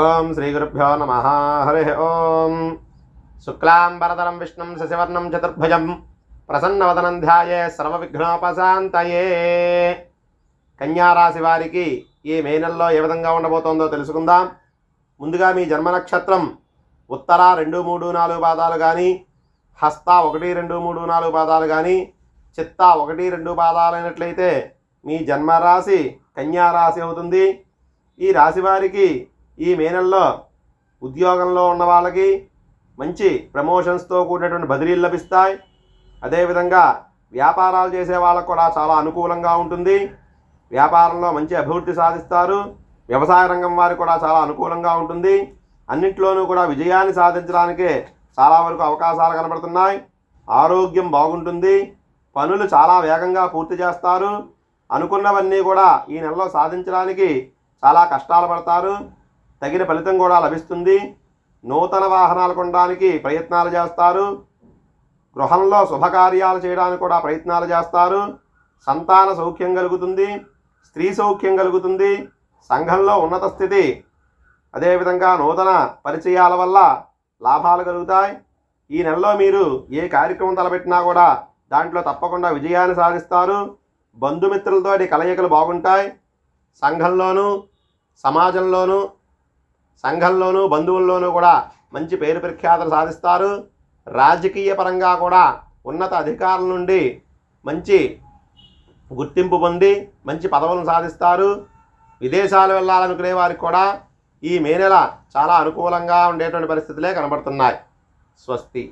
ఓం శ్రీ గురుభ్యో నమ. హరి ఓం. శుక్లాంబరతరం విష్ణుం శశివర్ణం చతుర్భుజం. ప్రసన్నవదనం ధ్యాయే సర్వవిఘ్నోపశాంతయే. కన్యారాశి వారికి ఈ మే నెలలో ఏ విధంగా ఉండబోతోందో తెలుసుకుందాం. ముందుగా మీ జన్మ నక్షత్రం ఉత్తర రెండు మూడు నాలుగు పాదాలు కానీ హస్త ఒకటి రెండు మూడు నాలుగు పాదాలు కానీ చిత్త ఒకటి రెండు పాదాలు అయినట్లయితే మీ జన్మరాశి కన్యారాశి అవుతుంది. ఈ రాశి వారికి ఈ మే నెలలో ఉద్యోగంలో ఉన్న వాళ్ళకి మంచి ప్రమోషన్స్తో కూడినటువంటి బదిలీలు లభిస్తాయి. అదేవిధంగా వ్యాపారాలు చేసే వాళ్ళకు కూడా చాలా అనుకూలంగా ఉంటుంది. వ్యాపారంలో మంచి అభివృద్ధి సాధిస్తారు. వ్యవసాయ రంగం వారికి కూడా చాలా అనుకూలంగా ఉంటుంది. అన్నింటిలోనూ కూడా విజయాన్ని సాధించడానికి చాలా వరకు అవకాశాలు కనబడుతున్నాయి. ఆరోగ్యం బాగుంటుంది. పనులు చాలా వేగంగా పూర్తి చేస్తారు. అనుకున్నవన్నీ కూడా ఈ నెలలో సాధించడానికి చాలా కష్టాలు పడతారు. తగిన ఫలితం కూడా లభిస్తుంది. నూతన వాహనాలు కొనడానికి ప్రయత్నాలు చేస్తారు. గృహంలో శుభకార్యాలు చేయడానికి కూడా ప్రయత్నాలు చేస్తారు. సంతాన సౌఖ్యం కలుగుతుంది. స్త్రీ సౌఖ్యం కలుగుతుంది. సంఘంలో ఉన్నత స్థితి అదేవిధంగా నూతన పరిచయాల వల్ల లాభాలు కలుగుతాయి. ఈ నెలలో మీరు ఏ కార్యక్రమం తలపెట్టినా కూడా దాంట్లో తప్పకుండా విజయాన్ని సాధిస్తారు. బంధుమిత్రులతోటి కలయికలు బాగుంటాయి. సంఘంలోనూ సమాజంలోనూ సంఘంలోనూ బంధువుల్లోనూ కూడా మంచి పేరు ప్రఖ్యాతలు సాధిస్తారు. రాజకీయ పరంగా కూడా ఉన్నత అధికారుల నుండి మంచి గుర్తింపు పొంది మంచి పదవులను సాధిస్తారు. విదేశాలు వెళ్ళాలనుకునే వారికి కూడా ఈ మే నెల చాలా అనుకూలంగా ఉండేటువంటి పరిస్థితులే కనబడుతున్నాయి. స్వస్తి.